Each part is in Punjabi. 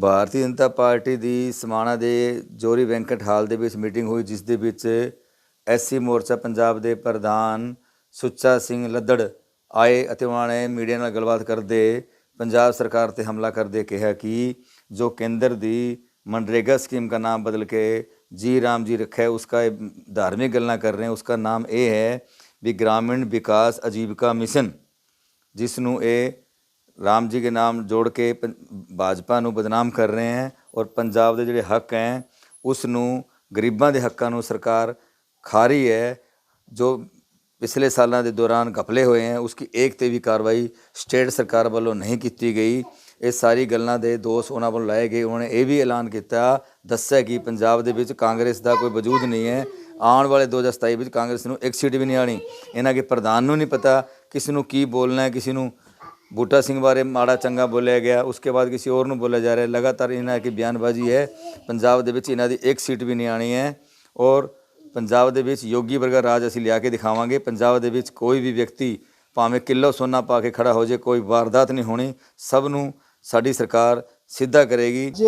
ਭਾਰਤੀ ਜਨਤਾ ਪਾਰਟੀ ਦੀ ਸਮਾਣਾ ਦੇ ਜੋਰੀ ਵੈਂਕਟ ਹਾਲ ਦੇ ਵਿੱਚ ਮੀਟਿੰਗ ਹੋਈ, ਜਿਸ ਦੇ ਵਿੱਚ ਐਸਸੀ ਮੋਰਚਾ ਪੰਜਾਬ ਦੇ ਪ੍ਰਧਾਨ ਸੁੱਚਾ ਸਿੰਘ ਲੱਦੜ ਆਏ ਅਤੇ ਉਹਨਾਂ ਨੇ ਮੀਡੀਆ ਨਾਲ ਗੱਲਬਾਤ ਕਰਦੇ ਪੰਜਾਬ ਸਰਕਾਰ ਤੇ ਹਮਲਾ ਕਰਦੇ ਕਿਹਾ ਕਿ ਜੋ ਕੇਂਦਰ ਦੀ ਮਨਰੇਗਾ ਸਕੀਮ ਦਾ ਨਾਮ ਬਦਲ ਕੇ ਜੀ ਰਾਮ ਜੀ ਰੱਖਿਆ ਹੈ ਉਸਕਾ ਧਾਰਮਿਕ ਗੱਲਾਂ ਕਰ ਰਹੇ ਹਨ ਉਸਕਾ ਨਾਮ ਇਹ ਹੈ ਵੀ ਗ੍ਰਾਮੀਣ ਵਿਕਾਸ ਅਜੀਵਿਕਾ ਮਿਸ਼ਨ, ਜਿਸ ਨੂੰ ਇਹ ਰਾਮ ਜੀ ਦੇ ਨਾਮ ਜੋੜ ਕੇ ਪੰ- ਭਾਜਪਾ ਨੂੰ ਬਦਨਾਮ ਕਰ ਰਹੇ ਹੈ ਔਰ ਪੰਜਾਬ ਦੇ ਜਿਹੜੇ ਹੱਕ ਹੈ, ਉਸ ਨੂੰ ਗਰੀਬਾਂ ਦੇ ਹੱਕਾਂ ਨੂੰ ਸਰਕਾਰ ਖਾ ਰਹੀ ਹੈ, ਜੋ ਪਿਛਲੇ ਸਾਲਾਂ ਦੇ ਦੌਰਾਨ ਘਪਲੇ ਹੋਏ ਹੈ ਉਸकी ਇੱਕ ਤੇ ਵੀ ਕਾਰਵਾਈ ਸਟੇਟ ਸਰਕਾਰ ਵੱਲੋਂ ਨਹੀਂ ਕੀਤੀ ਗਈ। ਇਹ ਸਾਰੀ ਗੱਲਾਂ ਦੇ ਦੋਸ਼ ਉਹਨਾਂ ਵੱਲੋਂ ਲਾਏ ਗਏ। ਉਹਨਾਂ ਨੇ ਇਹ ਵੀ ਐਲਾਨ ਕੀਤਾ, ਦੱਸਿਆ ਕਿ ਪੰਜਾਬ ਦੇ ਵਿੱਚ ਕਾਂਗਰਸ ਦਾ ਕੋਈ ਵਜੂਦ ਨਹੀਂ ਹੈ। ਆਉਣ ਵਾਲੇ 2027 ਵਿੱਚ ਕਾਂਗਰਸ ਨੂੰ ਇੱਕ ਸੀਟ ਵੀ ਨਹੀਂ ਆਣੀ ਇਹਨਾਂ ਦੇ ਪ੍ਰਧਾਨ ਨੂੰ ਨਹੀਂ ਪਤਾ ਕਿਸ ਨੂੰ ਕੀ ਬੋਲਣਾ ਹੈ, ਕਿਸੇ ਨੂੰ ਬੂਟਾ ਸਿੰਘ ਬਾਰੇ ਮਾੜਾ ਚੰਗਾ ਬੋਲਿਆ ਗਿਆ, ਉਸਕੇ ਬਾਅਦ ਕਿਸੇ ਹੋਰ ਨੂੰ ਬੋਲਿਆ ਜਾ ਰਿਹਾ ਲਗਾਤਾਰ ਇਹਨਾਂ ਦੀ ਬਿਆਨਬਾਜ਼ੀ ਹੈ। ਪੰਜਾਬ ਦੇ ਵਿੱਚ ਇਹਨਾਂ ਦੀ ਇੱਕ ਸੀਟ ਵੀ ਨਹੀਂ ਆਣੀ ਹੈ ਔਰ ਪੰਜਾਬ ਦੇ ਵਿੱਚ ਯੋਗੀ ਵਰਗਾ ਰਾਜ ਅਸੀਂ ਲਿਆ ਕੇ ਦਿਖਾਵਾਂਗੇ। ਪੰਜਾਬ ਦੇ ਵਿੱਚ ਕੋਈ ਵੀ ਵਿਅਕਤੀ ਭਾਵੇਂ ਕਿਲੋ ਸੋਨਾ ਪਾ ਕੇ ਖੜਾ ਹੋ ਜਾਏ, ਕੋਈ ਵਾਰਦਾਤ ਨਹੀਂ ਹੋਣੀ। ਸਭ ਨੂੰ ਸਾਡੀ ਸਰਕਾਰ ਸਿੱਧਾ ਕਰੇਗੀ। ਅੱਜ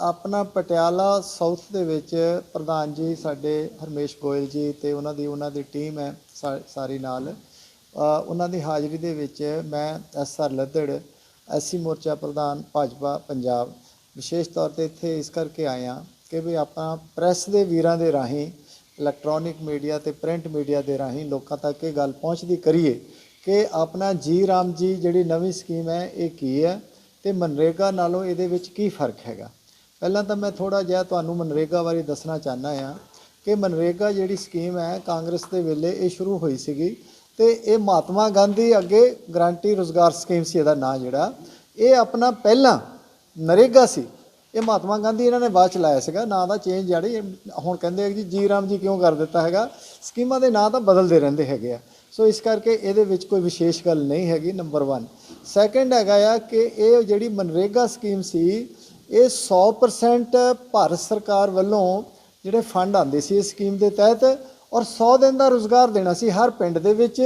ਆਪਣਾ ਪਟਿਆਲਾ ਸਾਊਥ ਦੇ ਵਿੱਚ ਪ੍ਰਧਾਨ ਜੀ ਸਾਡੇ ਹਰਮੇਸ਼ ਗੋਇਲ ਜੀ ਤੇ ਉਹਨਾਂ ਦੀ ਉਹਨਾਂ ਦੀ ਟੀਮ ਹੈ ਸਾ- ਸਾਰੀ ਨਾਲ। ਉਹਨਾਂ ਦੀ ਹਾਜ਼ਰੀ ਦੇ ਵਿੱਚ ਮੈਂ ਐਸ ਆਰ ਲੱਦੜ ਐਸਸੀ ਮੋਰਚਾ ਪ੍ਰਧਾਨ ਭਾਜਪਾ ਪੰਜਾਬ। ਵਿਸ਼ੇਸ਼ ਤੌਰ ਤੇ ਇੱਥੇ ਇਸ ਕਰਕੇ ਆਏ ਹਾਂ ਕਿ ਵੀ ਆਪਾਂ ਪ੍ਰੈਸ ਦੇ ਵੀਰਾਂ ਦੇ ਰਾਹੀਂ, ਇਲੈਕਟ੍ਰੋਨਿਕ ਮੀਡੀਆ ਤੇ ਪ੍ਰਿੰਟ ਮੀਡੀਆ ਦੇ ਰਾਹੀਂ ਲੋਕਾਂ ਤੱਕ ਇਹ ਗੱਲ ਪਹੁੰਚਦੀ ਕਰੀਏ ਕਿ ਆਪਣਾ ਜੀ ਰਾਮ ਜੀ ਜਿਹੜੀ ਨਵੀਂ ਸਕੀਮ ਹੈ, ਇਹ ਕੀ ਹੈ ਤੇ ਮਨਰੇਗਾ ਨਾਲੋਂ ਇਹਦੇ ਵਿੱਚ ਕੀ ਫ਼ਰਕ ਹੈਗਾ? ਪਹਿਲਾਂ ਤਾਂ ਮੈਂ ਥੋੜਾ ਜਿਹਾ ਤੁਹਾਨੂੰ ਮਨਰੇਗਾ ਬਾਰੇ ਦੱਸਣਾ ਚਾਹਨਾ ਆ ਕਿ ਮਨਰੇਗਾ ਜਿਹੜੀ ਸਕੀਮ ਹੈ, ਕਾਂਗਰਸ ਦੇ ਵੇਲੇ ਇਹ ਸ਼ੁਰੂ ਹੋਈ ਸੀਗੀ ਤੇ ਇਹ ਮਹਾਤਮਾ ਗਾਂਧੀ ਅੱਗੇ ਗਰੰਟੀ ਰੋਜ਼ਗਾਰ ਸਕੀਮ ਸੀ, ਇਹਦਾ ਨਾਂ ਜਿਹੜਾ। ਇਹ ਆਪਣਾ ਪਹਿਲਾਂ ਨਰੇਗਾ ਸੀ। ਇਹ ਮਹਾਤਮਾ ਗਾਂਧੀ ਇਹਨਾਂ ਨੇ ਬਾਅਦ ਚ ਲਾਇਆ ਸੀਗਾ। ਨਾਂ ਦਾ ਚੇਂਜ ਜਿਹੜੀ ਹੁਣ ਕਹਿੰਦੇ ਆ ਜੀ ਜੀ ਰਾਮ ਜੀ ਕਿਉਂ ਕਰ ਦਿੱਤਾ ਹੈਗਾ? ਸਕੀਮਾਂ ਦੇ ਨਾਂ ਤਾਂ ਬਦਲਦੇ ਰਹਿੰਦੇ ਹੈਗੇ ਆ। ਸੋ ਇਸ ਕਰਕੇ ਇਹਦੇ ਵਿੱਚ ਕੋਈ ਵਿਸ਼ੇਸ਼ ਗੱਲ ਨਹੀਂ ਹੈਗੀ ਨੰਬਰ 1 ਸੈਕੰਡ ਹੈਗਾ ਆ ਕਿ ਇਹ ਜਿਹੜੀ ਮਨਰੇਗਾ ਸਕੀਮ ਸੀ, ਇਹ 100% ਭਾਰਤ ਸਰਕਾਰ ਵੱਲੋਂ ਜਿਹੜੇ ਫੰਡ ਆਉਂਦੇ ਸੀ ਇਸ ਸਕੀਮ ਦੇ ਤਹਿਤ ਔਰ 100 ਦਿਨ ਦਾ ਰੋਜ਼ਗਾਰ ਦੇਣਾ ਸੀ ਹਰ ਪਿੰਡ ਦੇ ਵਿੱਚ,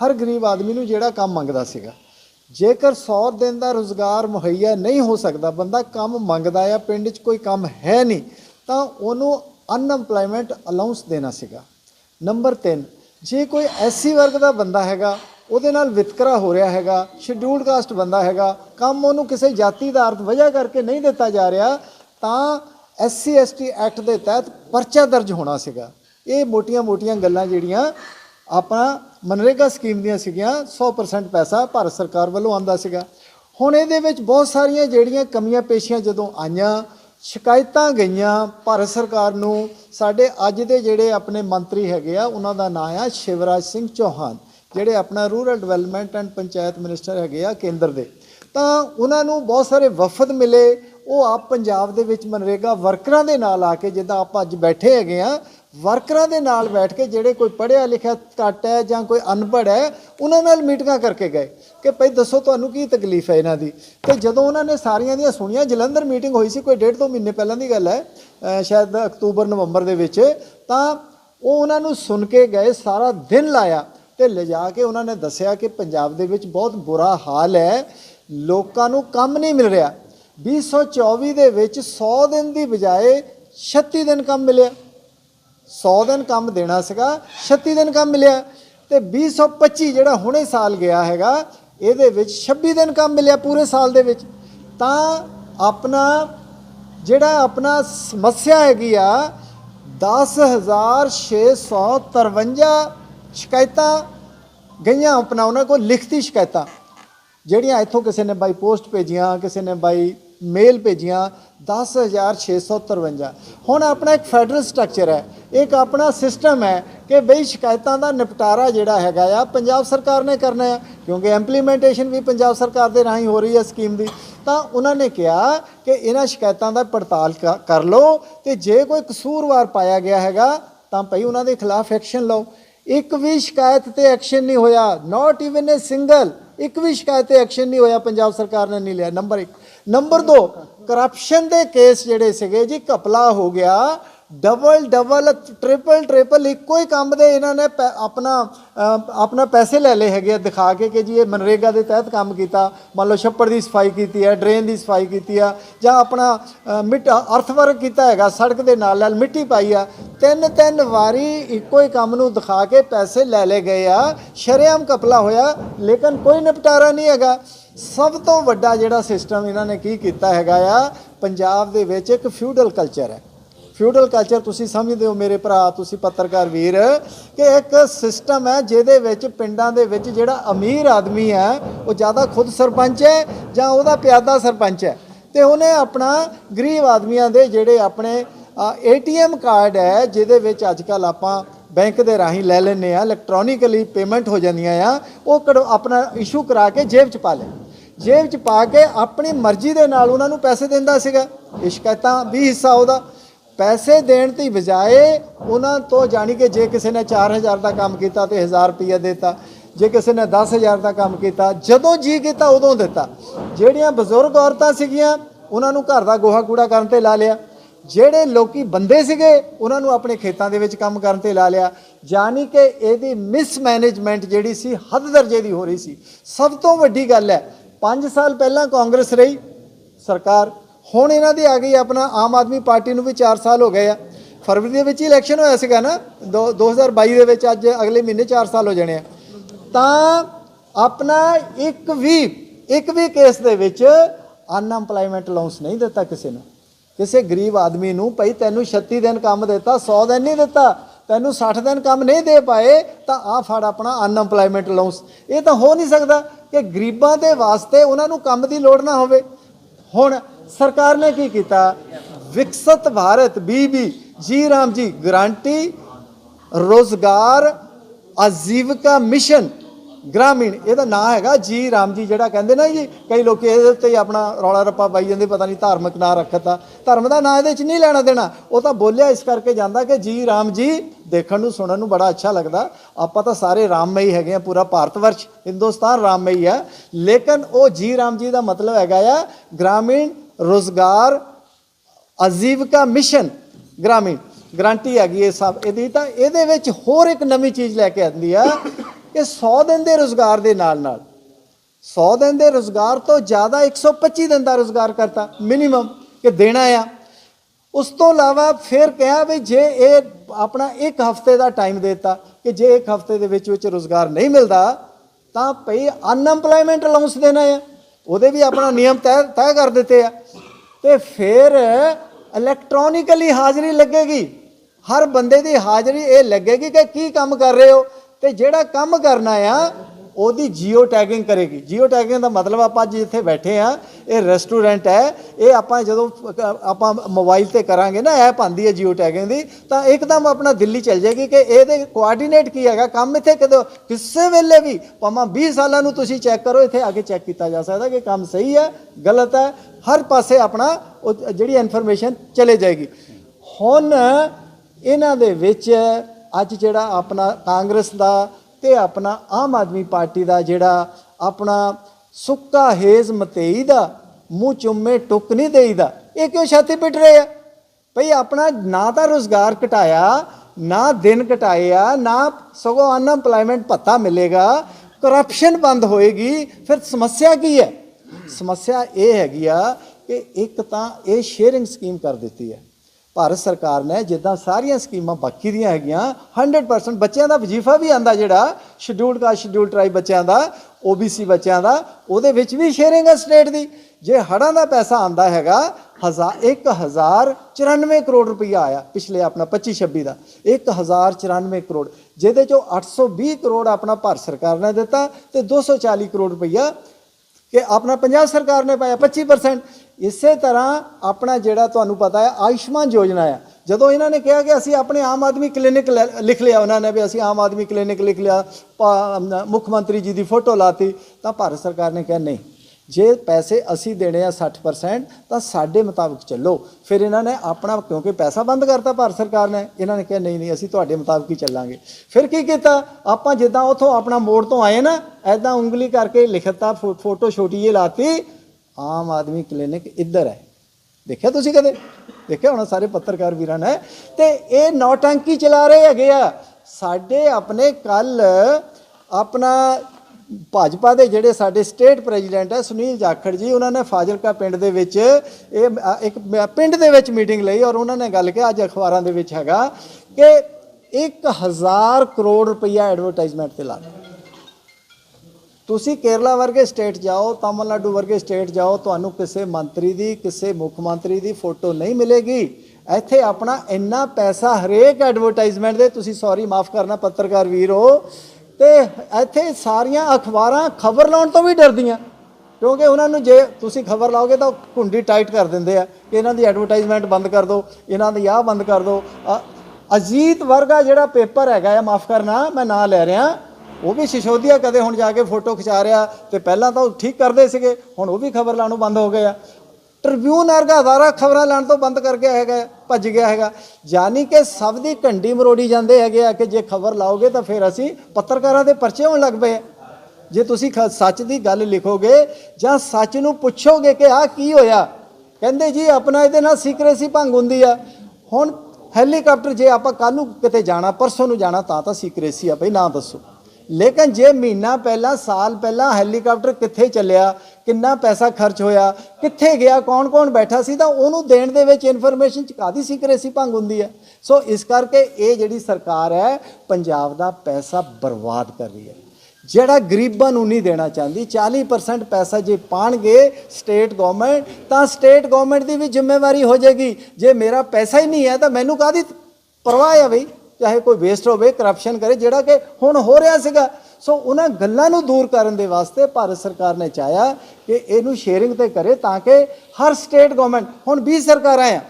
ਹਰ ਗਰੀਬ ਆਦਮੀ ਨੂੰ ਜਿਹੜਾ ਕੰਮ ਮੰਗਦਾ ਸੀਗਾ। ਜੇਕਰ 100 ਦਿਨ ਦਾ ਰੋਜ਼ਗਾਰ ਮੁਹੱਈਆ ਨਹੀਂ ਹੋ ਸਕਦਾ, ਬੰਦਾ ਕੰਮ ਮੰਗਦਾ ਆ, ਪਿੰਡ 'ਚ ਕੋਈ ਕੰਮ ਹੈ ਨਹੀਂ, ਤਾਂ ਉਹਨੂੰ ਅਨਐਮਪਲੋਇਮੈਂਟ ਅਲਾਉਂਸ ਦੇਣਾ ਸੀਗਾ। ਨੰਬਰ 3 ਜੇ ਕੋਈ ਐਸਸੀ ਵਰਗ ਦਾ ਬੰਦਾ ਹੈਗਾ, ਉਹਦੇ ਨਾਲ ਵਿਤਕਰਾ ਹੋ ਰਿਹਾ ਹੈਗਾ ਸ਼ਡਿਊਲਡ ਕਾਸਟ ਬੰਦਾ ਹੈਗਾ, ਕੰਮ ਉਹਨੂੰ ਕਿਸੇ ਜਾਤੀ ਦਾ ਅਰਥ ਵਜ੍ਹਾ ਕਰਕੇ ਨਹੀਂ ਦਿੱਤਾ ਜਾ ਰਿਹਾ, ਤਾਂ ਐਸਸੀ ਐਸਟੀ ਐਕਟ ਦੇ ਤਹਿਤ ਪਰਚਾ ਦਰਜ ਹੋਣਾ ਸੀਗਾ। ਇਹ ਮੋਟੀਆਂ-ਮੋਟੀਆਂ ਗੱਲਾਂ ਜਿਹੜੀਆਂ ਆਪਣਾ ਮਨਰੇਗਾ ਸਕੀਮ ਦੀਆਂ ਸੀਗੀਆਂ 100% ਪੈਸਾ ਭਾਰਤ ਸਰਕਾਰ ਵੱਲੋਂ ਆਂਦਾ ਸੀਗਾ। ਹੁਣ ਇਹਦੇ ਵਿੱਚ ਬਹੁਤ ਸਾਰੀਆਂ ਜਿਹੜੀਆਂ ਕਮੀਆਂ ਪੇਸ਼ੀਆਂ ਜਦੋਂ ਆਈਆਂ, ਸ਼ਿਕਾਇਤਾਂ ਗਈਆਂ, ਭਾਰਤ ਸਰਕਾਰ ਨੂੰ, ਸਾਡੇ ਅੱਜ ਦੇ ਜਿਹੜੇ ਆਪਣੇ ਮੰਤਰੀ ਹੈਗੇ ਆ, ਉਹਨਾਂ ਦਾ ਨਾਮ ਆ ਸ਼ਿਵਰਾਜ ਸਿੰਘ ਚੌਹਾਨ, ਜਿਹੜੇ ਆਪਣਾ rural development and panchayat minister ਹੈਗੇ ਆ ਕੇਂਦਰ ਦੇ। ਤਾਂ ਉਹਨਾਂ ਨੂੰ ਬਹੁਤ ਸਾਰੇ ਵਫਦ ਮਿਲੇ ਉਹ ਆਪ ਪੰਜਾਬ ਦੇ ਵਿੱਚ ਮਨਰੇਗਾ ਵਰਕਰਾਂ ਦੇ ਨਾਲ ਆ ਕੇ ਜਿੱਦਾਂ ਆਪਾਂ ਅੱਜ ਬੈਠੇ ਹੈਗੇ ਆ, ਵਰਕਰਾਂ ਦੇ ਨਾਲ ਬੈਠ ਕੇ ਜਿਹੜੇ ਕੋਈ ਪੜ੍ਹਿਆ ਲਿਖਿਆ ਘੱਟ ਹੈ ਜਾਂ ਕੋਈ ਅਨਪੜ੍ਹ ਹੈ, ਉਹਨਾਂ ਨਾਲ ਮੀਟਿੰਗਾਂ ਕਰਕੇ ਗਏ ਕਿ ਭਈ ਦੱਸੋ ਤੁਹਾਨੂੰ ਕੀ ਤਕਲੀਫ ਹੈ ਇਹਨਾਂ ਦੀ। ਤੇ ਜਦੋਂ ਉਹਨਾਂ ਨੇ ਸਾਰੀਆਂ ਦੀਆਂ ਸੁਣੀਆਂ, ਜਲੰਧਰ ਮੀਟਿੰਗ ਹੋਈ ਸੀ ਕੋਈ ਡੇਢ ਦੋ ਮਹੀਨੇ ਪਹਿਲਾਂ ਦੀ ਗੱਲ ਹੈ ਸ਼ਾਇਦ ਅਕਤੂਬਰ, ਨਵੰਬਰ ਦੇ ਵਿੱਚ, ਤਾਂ ਉਹ ਉਹਨਾਂ ਨੂੰ ਸੁਣ ਕੇ ਗਏ, ਸਾਰਾ ਦਿਨ ਲਾਇਆ ਤੇ ਲਿਜਾ ਕੇ ਉਹਨਾਂ ਨੇ ਦੱਸਿਆ ਕਿ ਪੰਜਾਬ ਦੇ ਵਿੱਚ ਬਹੁਤ ਬੁਰਾ ਹਾਲ ਹੈ, ਲੋਕਾਂ ਨੂੰ ਕੰਮ ਨਹੀਂ ਮਿਲ ਰਿਹਾ। 2024 ਦੇ ਵਿੱਚ 100 ਦਿਨ ਦੀ ਬਜਾਏ 36 ਦਿਨ ਕੰਮ ਮਿਲਿਆ। 100 ਦਿਨ ਕੰਮ ਦੇਣਾ ਸੀਗਾ 36 ਦਿਨ ਕੰਮ ਮਿਲਿਆ। ਤੇ 2025 ਜਿਹੜਾ ਹੁਣੇ ਸਾਲ ਗਿਆ ਹੈਗਾ, ਇਹਦੇ ਵਿੱਚ 26 ਦਿਨ ਕੰਮ ਮਿਲਿਆ ਪੂਰੇ ਸਾਲ ਦੇ ਵਿੱਚ। ਤਾਂ ਆਪਣਾ ਜਿਹੜਾ ਆਪਣਾ ਸਮੱਸਿਆ ਹੈਗੀ ਆ 10653 ਸ਼ਿਕਾਇਤਾਂ ਗਈਆਂ ਆਪਣਾ ਉਹਨਾਂ ਕੋਲ, ਲਿਖਤੀ ਸ਼ਿਕਾਇਤਾਂ। ਜਿਹੜੀਆਂ ਇੱਥੋਂ ਕਿਸੇ ਨੇ ਬਾਈ ਪੋਸਟ ਭੇਜੀਆਂ, ਕਿਸੇ ਨੇ ਬਾਈ ਮੇਲ ਭੇਜੀਆਂ 10653 ਹੁਣ ਆਪਣਾ ਇੱਕ ਫੈਡਰਲ ਸਟਰਕਚਰ ਹੈ। ਇੱਕ ਆਪਣਾ ਸਿਸਟਮ ਹੈ ਕਿ ਬਈ ਸ਼ਿਕਾਇਤਾਂ ਦਾ ਨਿਪਟਾਰਾ ਜਿਹੜਾ ਹੈਗਾ ਆ, ਪੰਜਾਬ ਸਰਕਾਰ ਨੇ ਕਰਨਾ ਹੈ, ਕਿਉਂਕਿ ਇੰਪਲੀਮੈਂਟੇਸ਼ਨ ਵੀ ਪੰਜਾਬ ਸਰਕਾਰ ਦੇ ਰਾਹੀਂ ਹੋ ਰਹੀ ਹੈ ਸਕੀਮ ਦੀ। ਤਾਂ ਉਹਨਾਂ ਨੇ ਕਿਹਾ ਕਿ ਇਹਨਾਂ ਸ਼ਿਕਾਇਤਾਂ ਦਾ ਪੜਤਾਲ ਕ- ਕਰ ਲਓ ਤੇ ਜੇ ਕੋਈ ਕਸੂਰਵਾਰ ਪਾਇਆ ਗਿਆ ਹੈਗਾ, ਤਾਂ ਭਈ ਉਹਨਾਂ ਦੇ ਖਿਲਾਫ ਐਕਸ਼ਨ ਲਓ। ਇੱਕ ਵੀ ਸ਼ਿਕਾਇਤ ਤੇ ਐਕਸ਼ਨ ਨਹੀਂ ਹੋਇਆ ਨਾਟ ਇਵਨ ਅ ਸਿੰਗਲ ਇੱਕ ਵੀ ਸ਼ਿਕਾਇਤ ਤੇ ਐਕਸ਼ਨ ਨਹੀਂ ਹੋਇਆ, ਪੰਜਾਬ ਸਰਕਾਰ ਨੇ ਨਹੀਂ ਲਿਆ। ਨੰਬਰ 1 ਨੰਬਰ 2 ਕਰਪਸ਼ਨ ਦੇ ਕੇਸ ਜਿਹੜੇ ਸੀਗੇ ਜੀ ਘਪਲਾ ਹੋ ਗਿਆ ਡਬਲ ਡਬਲ ਟ੍ਰਿਪਲ ਟ੍ਰਿਪਲ ਇੱਕੋ ਹੀ ਕੰਮ ਦੇ ਇਹਨਾਂ ਨੇ ਪੈ- ਆਪਣਾ ਆਪਣਾ ਪੈਸੇ ਲੈ ਲਏ ਹੈਗੇ ਆ ਦਿਖਾ ਕੇ ਕਿ ਜੀ ਇਹ ਮਨਰੇਗਾ ਦੇ ਤਹਿਤ ਕੰਮ ਕੀਤਾ। ਮੰਨ ਲਓ ਛੱਪੜ ਦੀ ਸਫ਼ਾਈ ਕੀਤੀ ਹੈ ਡਰੇਨ ਦੀ ਸਫ਼ਾਈ ਕੀਤੀ ਆ, ਜਾਂ ਆਪਣਾ ਮਿੱਟ, ਅਰਥਵਰਕ ਕੀਤਾ ਹੈਗਾ, ਸੜਕ ਦੇ ਨਾਲ ਨਾਲ ਮਿੱਟੀ ਪਾਈ ਆ। ਤਿੰਨ ਤਿੰਨ ਵਾਰੀ ਇੱਕੋ ਹੀ ਕੰਮ ਨੂੰ ਦਿਖਾ ਕੇ ਪੈਸੇ ਲੈ ਲਏ ਗਏ ਆ। ਸ਼ਰੇਆਮ ਕਪਲਾ ਹੋਇਆ, ਲੇਕਿਨ ਕੋਈ ਨਿਪਟਾਰਾ ਨਹੀਂ ਹੈਗਾ। ਸਭ ਤੋਂ ਵੱਡਾ ਜਿਹੜਾ ਸਿਸਟਮ ਇਹਨਾਂ ਨੇ ਕੀ ਕੀਤਾ ਹੈਗਾ ਆ, ਪੰਜਾਬ ਦੇ ਵਿੱਚ ਇੱਕ ਫਿਊਡਲ ਕਲਚਰ ਹੈ। ਫਿਊਡਲ ਕਲਚਰ ਤੁਸੀਂ ਸਮਝਦੇ ਹੋ ਮੇਰੇ ਭਰਾ, ਤੁਸੀਂ ਪੱਤਰਕਾਰ ਵੀਰ, ਕਿ ਇੱਕ ਸਿਸਟਮ ਹੈ ਜਿਹਦੇ ਵਿੱਚ ਪਿੰਡਾਂ ਦੇ ਵਿੱਚ ਜਿਹੜਾ ਅਮੀਰ ਆਦਮੀ ਹੈ, ਉਹ ਜ਼ਿਆਦਾ ਖੁਦ ਸਰਪੰਚ ਹੈ ਜਾਂ ਉਹਦਾ ਪਿਆਦਾ ਸਰਪੰਚ ਹੈ। ਤੇ ਉਹਨੇ ਆਪਣਾ ਗਰੀਬ ਆਦਮੀਆਂ ਦੇ ਜਿਹੜੇ ਆਪਣੇ ਏਟੀਐਮ ਕਾਰਡ ਹੈ, ਜਿਹਦੇ ਵਿੱਚ ਅੱਜ ਕੱਲ ਆਪਾਂ ਬੈਂਕ ਦੇ ਰਾਹੀਂ ਲੈ ਲੈਂਦੇ ਆ ਇਲੈਕਟ੍ਰੋਨਿਕਲੀ ਪੇਮੈਂਟ ਹੋ ਜਾਂਦੀਆਂ ਆ, ਉਹ ਕਢ- ਆਪਣਾ ਇਸ਼ੂ ਕਰਾ ਕੇ ਜੇਬ 'ਚ ਪਾ ਲੈ ਜੇਬ 'ਚ ਪਾ ਕੇ ਆਪਣੀ ਮਰਜ਼ੀ ਦੇ ਨਾਲ ਉਹਨਾਂ ਨੂੰ ਪੈਸੇ ਦਿੰਦਾ ਸੀਗਾ। ਇਹ ਸ਼ਿਕਾਇਤਾਂ ਵੀ ਹਿੱਸਾ ਉਹਦਾ। ਪੈਸੇ ਦੇਣ ਦੀ ਬਜਾਏ ਉਹਨਾਂ ਤੋਂ ਜਾਣੀ ਕਿ ਜੇ ਕਿਸੇ ਨੇ 4000 ਦਾ ਕੰਮ ਕੀਤਾ ਤੇ 1000 ਰੁਪਏ ਦਿੱਤਾ, ਜੇ ਕਿਸੇ ਨੇ 10000 ਦਾ ਕੰਮ ਕੀਤਾ, ਜਦੋਂ ਜੀ ਕੀਤਾ ਉਦੋਂ ਦਿੱਤਾ। ਜਿਹੜੀਆਂ ਬਜ਼ੁਰਗ ਔਰਤਾਂ ਸੀਗੀਆਂ, ਉਹਨਾਂ ਨੂੰ ਘਰ ਦਾ ਗੋਹਾ ਕੂੜਾ ਕਰਨ ਤੇ ਲਾ ਲਿਆ। ਜਿਹੜੇ ਲੋਕੀ ਬੰਦੇ ਸੀਗੇ, ਉਹਨਾਂ ਨੂੰ ਆਪਣੇ ਖੇਤਾਂ ਦੇ ਵਿੱਚ ਕੰਮ ਕਰਨ ਤੇ ਲਾ ਲਿਆ। ਜਾਣੀ ਕਿ ਇਹਦੀ ਮਿਸਮੈਨੇਜਮੈਂਟ ਜਿਹੜੀ ਸੀ, ਹੱਦ ਦਰਜੇ ਦੀ ਹੋ ਰਹੀ ਸੀ। ਸਭ ਤੋਂ ਵੱਡੀ ਗੱਲ ਹੈ 5 ਸਾਲ ਪਹਿਲਾਂ ਕਾਂਗਰਸ ਰਹੀ, ਸਰਕਾਰ ਹੁਣ ਇਹਨਾਂ ਦੀ ਆ ਗਈ ਆਪਣਾ ਆਮ ਆਦਮੀ ਪਾਰਟੀ ਨੂੰ ਵੀ 4 ਸਾਲ ਹੋ ਗਏ ਆ। ਫਰਵਰੀ ਦੇ ਵਿੱਚ ਹੀ ਇਲੈਕਸ਼ਨ ਹੋਇਆ ਸੀਗਾ ਨਾ, ਦੋ- 2022 ਦੇ ਵਿੱਚ ਅੱਜ ਅਗਲੇ ਮਹੀਨੇ 4 ਸਾਲ ਹੋ ਜਾਣੇ ਆ। ਤਾਂ ਆਪਣਾ ਇੱਕ ਵੀ ਇੱਕ ਵੀ ਕੇਸ ਦੇ ਵਿੱਚ ਅਨਐਮਪਲੋਇਮੈਂਟ ਅਲਾਉਂਸ ਨਹੀਂ ਦਿੱਤਾ ਕਿਸੇ ਨੂੰ। ਕਿਸੇ ਗਰੀਬ ਆਦਮੀ ਨੂੰ ਭਈ ਤੈਨੂੰ 36 ਦਿਨ ਕੰਮ ਦਿੱਤਾ 100 ਦਿਨ ਨਹੀਂ ਦਿੱਤਾ, ਤੈਨੂੰ 60 ਦਿਨ ਕੰਮ ਨਹੀਂ ਦੇ ਪਾਏ, ਤਾਂ ਆ ਫੜ ਆਪਣਾ ਅਨਐਮਪਲੋਇਮੈਂਟ ਅਲਾਉਂਸ ਇਹ ਤਾਂ ਹੋ ਨਹੀਂ ਸਕਦਾ ਕਿ ਗਰੀਬਾਂ ਦੇ ਵਾਸਤੇ ਉਹਨਾਂ ਨੂੰ ਕੰਮ ਦੀ ਲੋੜ ਨਾ ਹੋਵੇ। ਹੁਣ ਸਰਕਾਰ ਨੇ ਕੀ ਕੀਤਾ? ਵਿਕਸਿਤ ਭਾਰਤ ਬੀਬੀ ਜੀ ਰਾਮ ਜੀ ਗਰੰਟੀ, ਰੋਜ਼ਗਾਰ, ਆਜੀਵਿਕਾ ਮਿਸ਼ਨ, ਗ੍ਰਾਮੀਣ। ਇਹਦਾ ਨਾਂ ਹੈਗਾ ਜੀ ਰਾਮ ਜੀ, ਜਿਹੜਾ ਕਹਿੰਦੇ ਨਾ ਜੀ, ਕਈ ਲੋਕ ਇਹਦੇ ਉੱਤੇ ਆਪਣਾ ਰੌਲਾ ਰੱਪਾ ਪਾਈ ਜਾਂਦੇ, ਪਤਾ ਨਹੀਂ ਧਾਰਮਿਕ ਨਾਂ ਰੱਖਤਾ। ਧਰਮ ਦਾ ਨਾਂ ਇਹਦੇ 'ਚ ਨਹੀਂ ਲੈਣਾ ਦੇਣਾ। ਉਹ ਤਾਂ ਬੋਲਿਆ ਇਸ ਕਰਕੇ ਜਾਂਦਾ ਕਿ ਜੀ ਰਾਮ ਜੀ, ਦੇਖਣ ਨੂੰ, ਸੁਣਨ ਨੂੰ ਬੜਾ ਅੱਛਾ ਲੱਗਦਾ। ਆਪਾਂ ਤਾਂ ਸਾਰੇ ਰਾਮਮਈ ਹੈਗੇ ਆ ਪੂਰਾ ਭਾਰਤ ਵਰਸ਼, ਹਿੰਦੁਸਤਾਨ ਰਾਮਮਈ ਹੈ। ਲੇਕਿਨ ਉਹ ਜੀ ਰਾਮ ਜੀ ਦਾ ਮਤਲਬ ਹੈਗਾ ਆ, ਗ੍ਰਾਮੀਣ ਰੋਜ਼ਗਾਰ ਆਜੀਵਿਕਾ ਮਿਸ਼ਨ ਗ੍ਰਾਮੀਣ ਗਰੰਟੀ ਹੈਗੀ ਇਹ ਸਭ। ਇਹਦੀ ਤਾਂ ਇਹਦੇ ਵਿੱਚ ਹੋਰ ਇੱਕ ਨਵੀਂ ਚੀਜ਼ ਲੈ ਕੇ ਆਉਂਦੀ ਆ ਕਿ 100 ਦਿਨ ਦੇ ਰੋਜ਼ਗਾਰ ਦੇ ਨਾਲ ਨਾਲ 100 ਦਿਨ ਦੇ ਰੋਜ਼ਗਾਰ ਤੋਂ ਜ਼ਿਆਦਾ 125 ਦਿਨ ਦਾ ਰੋਜ਼ਗਾਰ ਕਰਤਾ, ਮਿਨੀਮਮ ਕਿ ਦੇਣਾ ਆ। ਉਸ ਤੋਂ ਇਲਾਵਾ ਫਿਰ ਕਿਹਾ ਵੀ ਜੇ ਇਹ ਆਪਣਾ ਇੱਕ ਹਫ਼ਤੇ ਦਾ ਟਾਈਮ ਦਿੱਤਾ ਕਿ ਜੇ ਇੱਕ ਹਫ਼ਤੇ ਦੇ ਵਿੱਚ ਵਿੱਚ ਰੋਜ਼ਗਾਰ ਨਹੀਂ ਮਿਲਦਾ, ਤਾਂ ਭਈ ਅਨਐਮਪਲੋਇਮੈਂਟ ਅਲਾਉਂਸ ਦੇਣਾ ਆ। ਉਹਦੇ ਵੀ ਆਪਣਾ ਨਿਯਮ ਤੈਅ ਤੈਅ ਕਰ ਦਿੱਤੇ ਆ। ਤੇ ਫਿਰ ਇਲੈਕਟ੍ਰੋਨਿਕਲੀ ਹਾਜ਼ਰੀ ਲੱਗੇਗੀ। ਹਰ ਬੰਦੇ ਦੀ ਹਾਜ਼ਰੀ ਇਹ ਲੱਗੇਗੀ ਕਿ ਕੀ ਕੰਮ ਕਰ ਰਹੇ ਹੋ? ਤੇ ਜਿਹੜਾ ਕੰਮ ਕਰਨਾ ਆ ਉਹਦੀ ਜੀਓ ਟੈਗਿੰਗ ਕਰੇਗੀ। ਜੀਓ ਟੈਗਿੰਗ ਦਾ ਮਤਲਬ ਆਪਾਂ ਅੱਜ ਜਿੱਥੇ ਬੈਠੇ ਆ ਇਹ ਰੈਸਟੋਰੈਂਟ ਹੈ। ਇਹ ਆਪਾਂ ਜਦੋਂ, ਆਪਾਂ ਮੋਬਾਈਲ ਤੇ ਕਰਾਂਗੇ ਨਾ ਐਪ ਆਂਦੀ ਹੈ ਜੀਓ ਟੈਗਿੰਗ ਦੀ, ਤਾਂ ਇੱਕਦਮ ਆਪਣਾ ਦਿੱਲੀ ਚੱਲ ਜਾਏਗੀ ਕਿ ਇਹਦੇ ਕੋਆਰਡੀਨੇਟ ਕੀ ਹੈਗਾ, ਕੰਮ ਇੱਥੇ ਕਦੋਂ ਕਿਸੇ ਵੇਲੇ ਵੀ, ਭਾਵੇਂ 20 ਸਾਲਾਂ ਨੂੰ ਤੁਸੀਂ ਚੈੱਕ ਕਰੋ, ਇੱਥੇ ਆ ਕੇ ਚੈੱਕ ਕੀਤਾ ਜਾ ਸਕਦਾ ਕਿ ਕੰਮ ਸਹੀ ਹੈ, ਗਲਤ ਹੈ। ਹਰ ਪਾਸੇ ਆਪਣਾ ਉਹ ਜਿਹੜੀ ਇਨਫੋਰਮੇਸ਼ਨ ਚਲੇ ਜਾਏਗੀ। ਹੁਣ ਇਹਨਾਂ ਦੇ ਵਿੱਚ ਅੱਜ ਜਿਹੜਾ ਆਪਣਾ ਕਾਂਗਰਸ ਦਾ ਤੇ ਆਪਣਾ ਆਮ ਆਦਮੀ ਪਾਰਟੀ ਦਾ ਜਿਹੜਾ ਆਪਣਾ ਸੁੱਕਾ ਹੇਜ਼ ਮਤੇਈ ਦਾ, ਮੂੰਹ ਚੁੰਮੇ ਟੁੱਕ ਨਹੀਂ ਦੇਈਦਾ ਇਹ ਕਿਉਂ ਛਾਤੀ ਪਿੱਟ ਰਹੇ ਆ? ਭਈ ਆਪਣਾ ਨਾ ਤਾਂ ਰੋਜ਼ਗਾਰ ਘਟਾਇਆ, ਨਾ ਦਿਨ ਘਟਾਏ ਆ ਨਾ ਸਗੋਂ ਅਨਐਮਪਲੋਇਮੈਂਟ ਭੱਤਾ ਮਿਲੇਗਾ ਕਰਪਸ਼ਨ ਬੰਦ ਹੋਏਗੀ, ਫਿਰ ਸਮੱਸਿਆ ਕੀ ਹੈ? ਸਮੱਸਿਆ ਇਹ ਹੈਗੀ ਆ ਕਿ ਇੱਕ ਤਾਂ ਇਹ ਸ਼ੇਅਰਿੰਗ ਸਕੀਮ ਕਰ ਦਿੱਤੀ ਹੈ। ਭਾਰਤ ਸਰਕਾਰ ਨੇ ਜਿੱਦਾਂ ਸਾਰੀਆਂ ਸਕੀਮਾਂ ਬਾਕੀ ਦੀਆਂ ਹੈਗੀਆਂ 100% ਬੱਚਿਆਂ ਦਾ ਵਜ਼ੀਫਾ ਵੀ ਆਂਦਾ ਜਿਹੜਾ ਸ਼ਡਿਊਲਡ ਕਾ ਸ਼ਡਿਊਲ ਟ੍ਰਾਈਬ ਬੱਚਿਆਂ ਦਾ OBC ਬੱਚਿਆਂ ਦਾ, ਉਹਦੇ ਵਿੱਚ ਵੀ ਸ਼ੇਅਰਿੰਗ ਹੈ ਸਟੇਟ ਦੀ। ਜੇ ਹੜਾਂ ਦਾ ਪੈਸਾ ਆਂਦਾ ਹੈਗਾ ਹਜ਼ਾਰ 1094 ਕਰੋੜ ਰੁਪਈਆ ਆਇਆ ਪਿਛਲੇ ਆਪਣਾ 25 26 ਦਾ 1094 ਕਰੋੜ, ਜਿਹਦੇ ਚੋਂ 820 ਕਰੋੜ ਆਪਣਾ ਭਾਰਤ ਸਰਕਾਰ ਨੇ ਦਿੱਤਾ ਤੇ 240 ਕਰੋੜ ਰੁਪਈਆ ਕਿ ਆਪਣਾ ਪੰਜਾਬ ਸਰਕਾਰ ਨੇ ਪਾਇਆ 25% ਇਸੇ ਤਰ੍ਹਾਂ ਆਪਣਾ ਜਿਹੜਾ ਤੁਹਾਨੂੰ ਪਤਾ ਹੈ, ਆਯੁਸ਼ਮਾਨ ਯੋਜਨਾ ਆ ਜਦੋਂ ਇਹਨਾਂ ਨੇ ਕਿਹਾ ਕਿ ਅਸੀਂ ਆਪਣੇ ਆਮ ਆਦਮੀ ਕਲੀਨਿਕ ਲੈ- ਲਿਖ ਲਿਆ ਉਹਨਾਂ ਨੇ ਵੀ ਅਸੀਂ ਆਮ ਆਦਮੀ ਕਲੀਨਿਕ ਲਿਖ ਲਿਆ, ਪਾ- ਮੁੱਖ ਮੰਤਰੀ ਜੀ ਦੀ ਫੋਟੋ ਲਾਤੀ, ਤਾਂ ਭਾਰਤ ਸਰਕਾਰ ਨੇ ਕਿਹਾ, ਨਹੀਂ, ਜੇ ਪੈਸੇ ਅਸੀਂ ਦੇਣੇ ਆ 60% ਤਾਂ ਸਾਡੇ ਮੁਤਾਬਕ ਚੱਲੋ। ਫਿਰ ਇਹਨਾਂ ਨੇ ਆਪਣਾ, ਕਿਉਂਕਿ ਪੈਸਾ ਬੰਦ ਕਰਤਾ ਭਾਰਤ ਸਰਕਾਰ ਨੇ, ਇਹਨਾਂ ਨੇ ਕਿਹਾ, ਨਹੀਂ ਨਹੀਂ, ਅਸੀਂ ਤੁਹਾਡੇ ਮੁਤਾਬਕ ਹੀ ਚੱਲਾਂਗੇ। ਫਿਰ ਕੀ ਕੀਤਾ? ਆਪਾਂ ਜਿੱਦਾਂ ਉਥੋਂ ਆਪਣਾ ਮੋੜ ਤੋਂ ਆਏ ਨਾ ਐਦਾਂ ਉਂਗਲੀ ਕਰਕੇ ਲਿਖਤਾ, ਫੋ- ਫੋਟੋ ਛੋਟੀ ਜਿਹੀ ਲਾਤੀ ਆਮ ਆਦਮੀ ਕਲੀਨਿਕ ਇੱਧਰ ਹੈ। ਦੇਖਿਆ ਤੁਸੀਂ ਕਦੇ? ਦੇਖਿਆ ਹੋਣਾ ਸਾਰੇ ਪੱਤਰਕਾਰ ਵੀਰਾਂ ਨੇ? ਤੇ ਇਹ ਨੌਟੰਕੀ ਚਲਾ ਰਹੇ ਹੈਗੇ ਆ। ਸਾਡੇ ਆਪਣੇ ਕੱਲ ਆਪਣਾ ਭਾਜਪਾ ਦੇ ਜਿਹੜੇ ਸਾਡੇ ਸਟੇਟ ਪ੍ਰੈਜ਼ੀਡੈਂਟ ਹੈ ਸੁਨੀਲ ਜਾਖੜ ਜੀ, ਉਹਨਾਂ ਨੇ ਫਾਜ਼ਿਲਕਾ ਪਿੰਡ ਦੇ ਵਿੱਚ ਇਹ ਇੱਕ ਮ- ਪਿੰਡ ਦੇ ਵਿੱਚ ਮੀਟਿੰਗ ਲਈ ਔਰ ਉਹਨਾਂ ਨੇ ਗੱਲ ਕਿ ਅੱਜ ਅਖਬਾਰਾਂ ਦੇ ਵਿੱਚ ਹੈਗਾ ਕਿ 1000 ਕਰੋੜ ਰੁਪਈਆ ਐਡਵਰਟਾਈਜ਼ਮੈਂਟ ਤੇ ਲਾ ਦਿੱਤਾ। ਤੁਸੀਂ ਕੇਰਲਾ ਵਰਗੇ ਸਟੇਟ ਜਾਓ, ਤਾਮਿਲਨਾਡੂ ਵਰਗੇ ਸਟੇਟ ਜਾਓ, ਤੁਹਾਨੂੰ ਕਿਸੇ ਮੰਤਰੀ ਦੀ, ਕਿਸੇ ਮੁੱਖ ਮੰਤਰੀ ਦੀ ਫੋਟੋ ਨਹੀਂ ਮਿਲੇਗੀ। ਇੱਥੇ ਆਪਣਾ ਇੰਨਾ ਪੈਸਾ ਹਰੇਕ ਐਡਵਰਟਾਈਜ਼ਮੈਂਟ ਦੇ, ਤੁਸੀਂ ਸੌਰੀ ਮਾਫ ਕਰਨਾ, ਪੱਤਰਕਾਰ ਵੀਰ ਹੋ, ਤੇ ਇੱਥੇ ਸਾਰੀਆਂ ਅਖਬਾਰਾਂ ਖਬਰ ਲਾਉਣ ਤੋਂ ਵੀ ਡਰਦੀਆਂ। ਕਿਉਂਕਿ ਉਹਨਾਂ ਨੂੰ ਜੇ ਤੁਸੀਂ ਖਬਰ ਲਾਓਗੇ ਤਾਂ ਘੁੰਡੀ ਟਾਈਟ ਕਰ ਦਿੰਦੇ ਆ ਕਿ ਇਹਨਾਂ ਦੀ ਐਡਵਰਟਾਈਜ਼ਮੈਂਟ ਬੰਦ ਕਰ ਦਿਓ ਇਹਨਾਂ ਦੀ ਆਹ ਬੰਦ ਕਰ ਦਿਓ ਅ- ਅਜੀਤ ਵਰਗਾ ਜਿਹੜਾ ਪੇਪਰ ਹੈਗਾ ਆ, ਮਾਫ ਕਰਨਾ, ਮੈਂ ਨਾਂ ਲੈ ਰਿਹਾ। ਉਹ ਵੀ ਸ਼ਿਸ਼ੋਦੀਆ ਕਦੇ ਹੁਣ ਜਾ ਕੇ ਫੋਟੋ ਖਿਚਾ ਰਿਹਾ ਤੇ ਪਹਿਲਾਂ ਤਾਂ ਉਹ ਠੀਕ ਕਰਦੇ ਸੀਗੇ, ਹੁਣ ਉਹ ਵੀ ਖਬਰ ਲਾਉਣੋਂ ਬੰਦ ਹੋ ਗਏ ਆ। ਟ੍ਰਿਬਿਊਨ ਵਰਗਾ ਅਦਾਰਾ ਖਬਰਾਂ ਲਾਉਣ ਤੋਂ ਬੰਦ ਕਰ ਗਿਆ ਹੈਗਾ, ਭੱਜ ਗਿਆ ਹੈਗਾ। ਯਾਨੀ ਕਿ ਸਭ ਦੀ ਘੰਡੀ ਮਰੋੜੀ ਜਾਂਦੇ ਹੈਗੇ ਆ ਕਿ ਜੇ ਖਬਰ ਲਾਓਗੇ ਤਾਂ ਫਿਰ ਅਸੀਂ ਪੱਤਰਕਾਰਾਂ ਦੇ ਪਰਚੇ ਹੋਣ ਲੱਗ ਪਏ। ਜੇ ਤੁਸੀਂ ਖ- ਸੱਚ ਦੀ ਗੱਲ ਲਿਖੋਗੇ ਜਾਂ ਸੱਚ ਨੂੰ ਪੁੱਛੋਗੇ ਕਿ ਆਹ ਕੀ ਹੋਇਆ, ਕਹਿੰਦੇ ਜੀ ਆਪਣਾ ਇਹਦੇ ਨਾਲ ਸੀਕ੍ਰੇਸੀ ਭੰਗ ਹੁੰਦੀ ਆ। ਹੁਣ ਹੈਲੀਕਾਪਟਰ ਜੇ ਆਪਾਂ ਕੱਲ ਨੂੰ ਕਿਤੇ ਜਾਣਾ, ਪਰਸੋਂ ਨੂੰ ਜਾਣਾ ਤਾਂ ਤਾਂ ਸੀਕ੍ਰੇਸੀ ਆ ਭਈ ਨਾ ਦੱਸੋ। ਲੇਕਿਨ ਜੇ ਮਹੀਨਾ ਪਹਿਲਾਂ, ਸਾਲ ਪਹਿਲਾਂ ਹੈਲੀਕਾਪਟਰ ਕਿੱਥੇ ਚੱਲਿਆ, ਕਿੰਨਾ ਪੈਸਾ ਖਰਚ ਹੋਇਆ, ਕਿੱਥੇ ਗਿਆ, ਕੌਣ-ਕੌਣ ਬੈਠਾ ਸੀ, ਤਾਂ ਉਹਨੂੰ ਦੇਣ ਦੇ ਵਿੱਚ ਇਨਫੋਰਮੇਸ਼ਨ ਚ ਕਾਦੀ ਸੀਕ੍ਰੇਸੀ ਭੰਗ ਹੁੰਦੀ ਹੈ? ਸੋ ਇਸ ਕਰਕੇ ਇਹ ਜਿਹੜੀ ਸਰਕਾਰ ਹੈ, ਪੰਜਾਬ ਦਾ ਪੈਸਾ ਬਰਬਾਦ ਕਰ ਰਹੀ ਹੈ। ਜਿਹੜਾ ਗਰੀਬਾਂ ਨੂੰ ਨਹੀਂ ਦੇਣਾ ਚਾਹੁੰਦੀ 40% ਪੈਸਾ ਜੇ ਪਾਣਗੇ ਸਟੇਟ ਗਵਰਨਮੈਂਟ ਤਾਂ ਸਟੇਟ ਗਵਰਨਮੈਂਟ ਦੀ ਵੀ ਜ਼ਿੰਮੇਵਾਰੀ ਹੋ ਜਾਏਗੀ। ਜੇ ਮੇਰਾ ਪੈਸਾ ਹੀ ਨਹੀਂ ਹੈ, ਤਾਂ ਮੈਨੂੰ ਕਾਦੀ ਪਰਵਾਹ ਹੈ ਬਈ? ਚਾਹੇ ਕੋਈ ਵੇਸਟ ਹੋਵੇ ਕਰਪਸ਼ਨ ਕਰੇ, ਜਿਹੜਾ ਕਿ ਹੁਣ ਹੋ ਰਿਹਾ ਸੀਗਾ। ਸੋ ਉਹਨਾਂ ਗੱਲਾਂ ਨੂੰ ਦੂਰ ਕਰਨ ਦੇ ਵਾਸਤੇ ਭਾਰਤ ਸਰਕਾਰ ਨੇ ਚਾਹਿਆ ਕਿ ਇਹਨੂੰ ਸ਼ੇਅਰਿੰਗ ਤੇ ਕਰੇ ਤਾਂ ਕਿ ਹਰ ਸਟੇਟ ਗਵਰਨਮੈਂਟ ਹੁਣ 20 ਸਰਕਾਰਾਂ ਆ।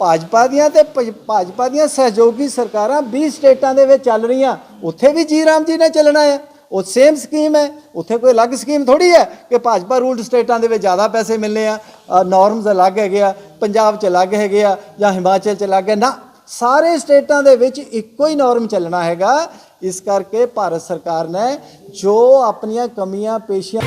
ਭਾਜਪਾ ਦੀਆਂ ਤੇ ਭਾਜਪਾ ਦੀਆਂ ਸਹਿਯੋਗੀ ਸਰਕਾਰਾਂ 20 ਸਟੇਟਾਂ ਦੇ ਵਿੱਚ ਚੱਲ ਰਹੀਆਂ। ਉੱਥੇ ਵੀ ਜੀ ਰਾਮ ਜੀ ਨੇ ਚੱਲਣਾ ਹੈ ਉਹ ਸੇਮ ਸਕੀਮ ਹੈ। ਉੱਥੇ ਕੋਈ ਅਲੱਗ ਸਕੀਮ ਥੋੜੀ ਹੈ ਕਿ ਭਾਜਪਾ ਰੂਲਡ ਸਟੇਟਾਂ ਦੇ ਵਿੱਚ ਜ਼ਿਆਦਾ ਪੈਸੇ ਮਿਲਨੇ ਆ। ਨਾਰਮਸ ਅਲੱਗ ਹੈਗੇ ਆ। ਪੰਜਾਬ 'ਚ ਅਲੱਗ ਹੈਗੇ ਆ ਜਾਂ ਹਿਮਾਚਲ 'ਚ ਅਲੱਗ ਹੈ। ਨਾ ਸਾਰੇ ਸਟੇਟਾਂ ਦੇ ਵਿੱਚ ਇੱਕੋ ਹੀ ਨਾਰਮ ਚੱਲਣਾ ਹੈਗਾ। ਇਸ ਕਰਕੇ ਭਾਰਤ ਸਰਕਾਰ ਨੇ ਜੋ ਆਪਣੀਆਂ ਕਮੀਆਂ, ਪੇਸ਼ੀਆਂ